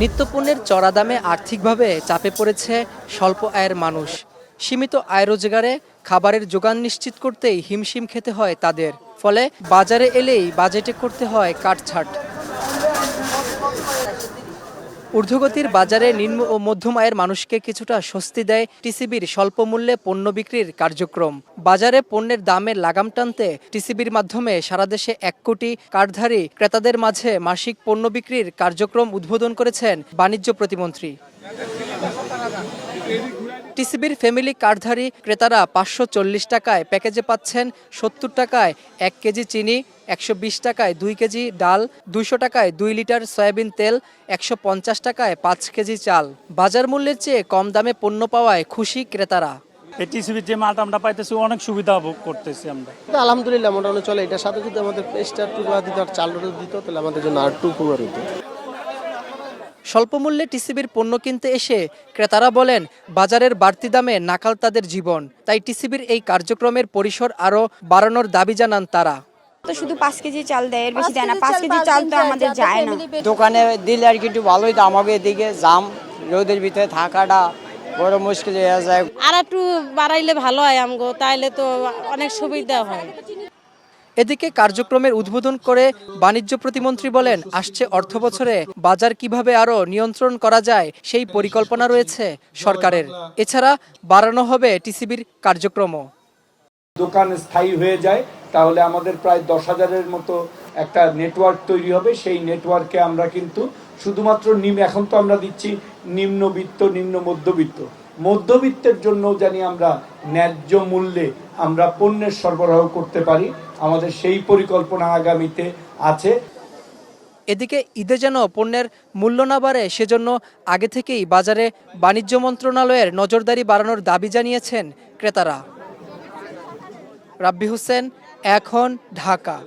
নিত্যপণ্যের চড়া দামে আর্থিকভাবে চাপে পড়েছে স্বল্প আয়ের মানুষ। সীমিত আয় রোজগারে খাবারের যোগান নিশ্চিত করতেই হিমশিম খেতে হয় তাদের। ফলে বাজারে এলেই বাজেটে করতে হয় কাটছাট। ঊর্ধ্বগতির বাজারে নিম্ন ও মধ্যম আয়ের মানুষকে কিছুটা স্বস্তি দেয় টিসিবির স্বল্প মূল্যে পণ্য বিক্রির কার্যক্রম। বাজারে পণ্যের দামের লাগাম টানতে টিসিবির মাধ্যমে সারা দেশে এক কোটি কার্ডধারী ক্রেতাদের মাঝে মাসিক পণ্য বিক্রির কার্যক্রম উদ্বোধন করেছেন বাণিজ্য প্রতিমন্ত্রী। টিসিবির ফ্যামিলি কার্ডধারী ক্রেতারা পাঁচশো চল্লিশ টাকায় প্যাকেজে পাচ্ছেন সত্তর টাকায় এক কেজি চিনি একশো বিশ টাকায় দুই কেজি ডাল দুইশো টাকায় দুই লিটার সয়াবিন তেল একশো পঞ্চাশ টাকায় পাঁচ কেজি চাল। বাজার মূল্যের চেয়ে কম দামে পণ্য পাওয়ায় খুশি ক্রেতারা। এই টিসিবির যে মালটা আমরা পাইতেছি অনেক সুবিধা ভোগ করতেছি আমরা। আলহামদুলিল্লাহ মোটামুটি চলে। এটার সাথে যদি আমাদের পেস্টটা একটু বা দিত আর চাল দিত তাহলে আমাদের জন্য আর একটু উপকার হতো স্বল্প মূল্যে টিসিবির পণ্য কিনতে এসে ক্রেতারা বলেন বাজারের বাড়তি দামে নাকাল তাদের জীবন। তাই টিসিবির এই কার্যক্রমের পরিসর আরও বাড়ানোর দাবি জানান তারা। তো শুধু পাঁচ কেজি চাল দেয় এর বেশি দেয় না। পাঁচ কেজি চাল তো আমাদের যায় না। দোকানে দিলে আর কি একটু ভালোই তো আমাকে এদিকে জাম রোদের ভিতরে থাকাটা বড় মুশকিল হয়ে যায়। আর একটু বাড়াইলে ভালো হয় আমগো তাইলে তো অনেক সুবিধা হয়। এদিকে কার্যক্রমের উদ্বোধন করে বাণিজ্য প্রতিমন্ত্রী বলেন, আসছে অর্থ বছরে বাজার কীভাবে আরও নিয়ন্ত্রণ করা যায় সেই পরিকল্পনা রয়েছে সরকারের। এছাড়া বাড়ানো হবে টিসিবির কার্যক্রমও। দোকান স্থায়ী হয়ে যায়, তাহলে আমাদের প্রায় দশ হাজারের মতো একটা নেটওয়ার্ক তৈরি হবে। সেই নেটওয়ার্কে আমরা কিন্তু শুধুমাত্র নিম, এখন তো আমরা দিচ্ছি নিম্নবিত্ত, নিম্ন মধ্যবিত্ত। মধ্যবিত্তের জন্য জানি আমরা ন্যায্য মূল্যে আমরা পণ্যের সরবরাহ করতে পারি। আমাদের সেই পরিকল্পনা আগামীতে আছে। এদিকে ঈদে যেন পণ্যের মূল্য না বাড়ে, সেজন্য আগে থেকেই বাজারে বাণিজ্য মন্ত্রণালয়ের নজরদারি বাড়ানোর দাবি জানিয়েছেন ক্রেতারা। রাব্বি হোসেন, এখন ঢাকা।